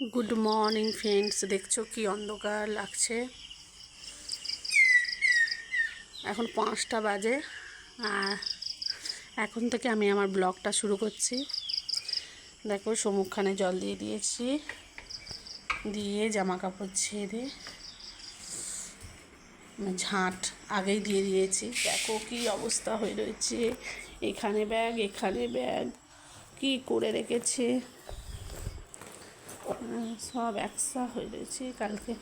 Good morning friends দেখছ কি অন্ধকার লাগছে? এখন পাঁচটা বাজে, আর এখন থেকে আমি আমার ব্লগটা শুরু করছি। দেখো সমুখখানে জল দিয়ে দিয়েছি, দিয়ে জামা কাপড় ছেড়ে ঝাঁট আগেই দিয়ে দিয়েছি। দেখো কি অবস্থা হয়ে রয়েছে। এখানে ব্যাগ এখানে ব্যাগ কি করে রেখেছে? সব একসা হয়ে রয়েছে কালকে।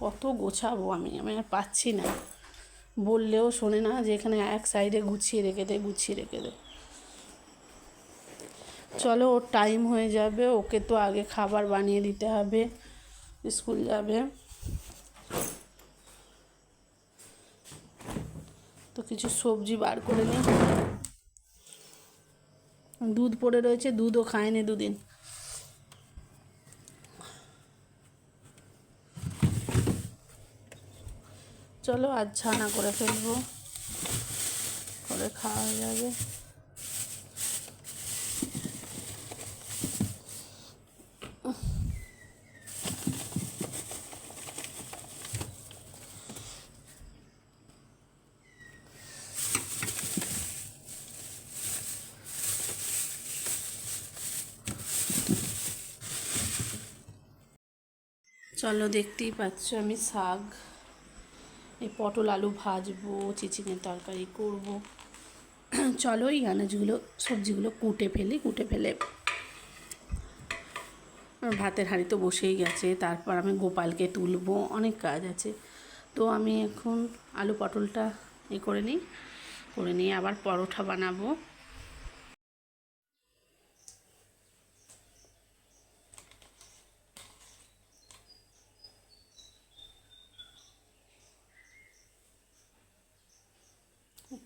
কত গোছাবো আমি আমি আর পাচ্ছি না। বললেও শোনে না যে এখানে এক সাইডে গুছিয়ে রেখে দে, গুছিয়ে রেখে দে। চলো, ওর টাইম হয়ে যাবে, ওকে তো আগে খাবার বানিয়ে দিতে হবে, স্কুল যাবে। তো কিছু সবজি বার করে নিই দুধ পড়ে রয়েছে, দুধও খায়নি দুদিন। চলো আজ ছানা করে ফেলব। করে খাওয়া হয়ে যাবে। চলো দেখতেই পাচ্ছ আমি শাক। এই পটল আলু ভাজবো চিচিঙের তরকারি করব। চলো এই আনাজগুলো, সবজিগুলো কুটে ফেলি, কুটে ফেলে ভাতের হাঁড়ি তো বসেই গেছে। তারপর আমি গোপালকে তুলবো, অনেক কাজ আছে। তো আমি এখন আলু পটলটা এ করে নিই, করে নিয়ে আবার পরোঠা বানাবো।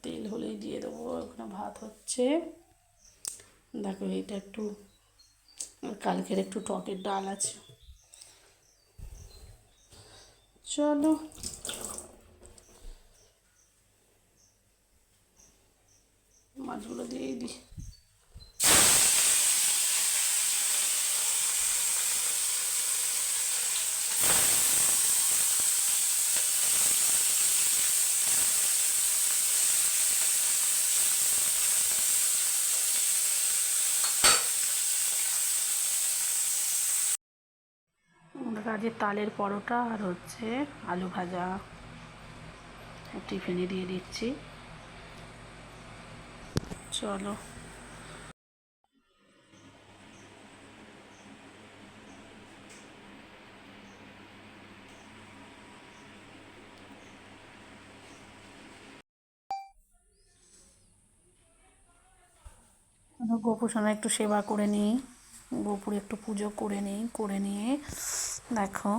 তেল হলেই দিয়ে দেবো, ওখানে ভাত হচ্ছে। দেখো এটা একটু, কালকের একটু টকের ডাল আছে। চলো। মাছগুলো দিয়েই দিই। কাজে তালের পরোটা আর হচ্ছে আলু ভাজা। টিফিনে দিয়ে দিচ্ছি। চলো, গোপুসোনা একটু সেবা করে নিই। গোপুর একটু পুজো করে নিই করে নিয়ে দেখো।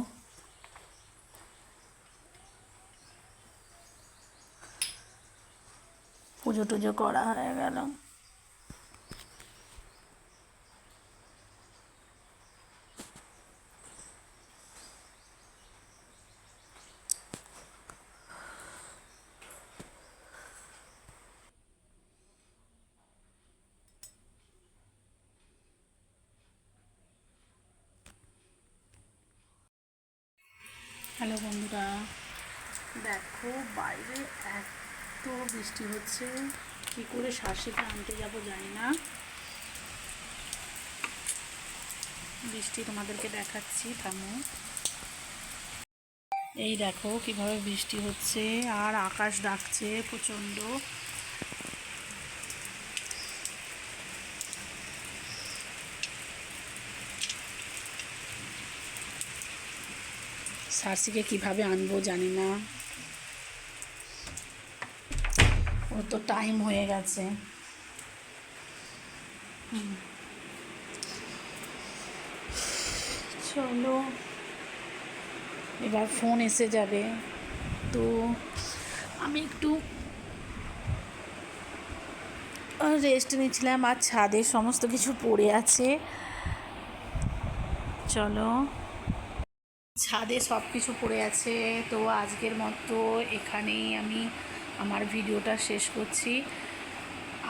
পুজো টুজো করা হয়ে গেল। বন্ধুরা দেখো, বাইরে এত বৃষ্টি হচ্ছে। কি করে শাসিটা আনতে যাব জানি না। বৃষ্টি তোমাদেরকে দেখাচ্ছি, থামো। এই দেখো কীভাবে বৃষ্টি হচ্ছে, আর আকাশ ডাকছে প্রচণ্ড। সার্সিকে কীভাবে আনব জানি না। ওর তো টাইম হয়ে গেছে। চলো। এবার ফোন এসে যাবে। তো আমি একটু রেস্ট নিচ্ছিলাম আর ছাদে সমস্ত কিছু পড়ে আছে। চলো। ছাদে সব কিছু পড়ে আছে। তো আজকের মতো এখানেই আমি আমার ভিডিওটা শেষ করছি।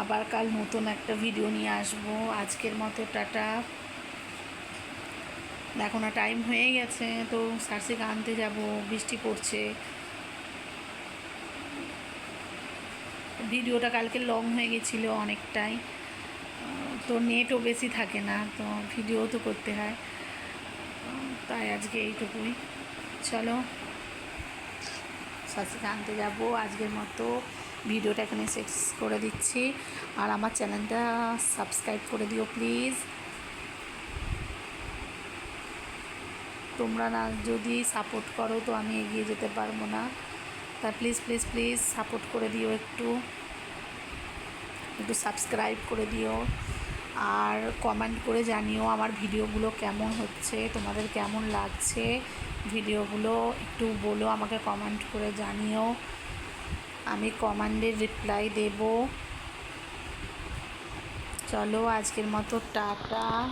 আবার কাল নতুন একটা ভিডিও নিয়ে আসব। আজকের মতো টাটা। দেখো না টাইম হয়ে গেছে। তো সার্সিকে আনতে যাব, বৃষ্টি পড়ছে। ভিডিওটা কালকে লং হয়ে গেছিল অনেকটাই। তো নেটও বেশি থাকে না, তো ভিডিও তো করতে হয়। তাই আজকে এইটুকুই। চলো সার্সিকে আনতে যাব। আজকের মতো ভিডিওটা এখানে শেষ করে দিচ্ছি। আর আমার চ্যানেলটা সাবস্ক্রাইব করে দিও প্লিজ। তোমরা না যদি সাপোর্ট করো তো আমি এগিয়ে যেতে পারব না। তা প্লিজ প্লিজ প্লিজ সাপোর্ট করে দিও একটু। একটু সাবস্ক্রাইব করে দিও। আর কমেন্ট করে জানিও আমার ভিডিওগুলো কেমন হচ্ছে, তোমাদের কেমন লাগছে? ভিডিওগুলো একটু বলো, আমাকে কমেন্ট করে জানিও। আমি কমেন্টের রিপ্লাই দেব। চলো আজকের মতো টাটা।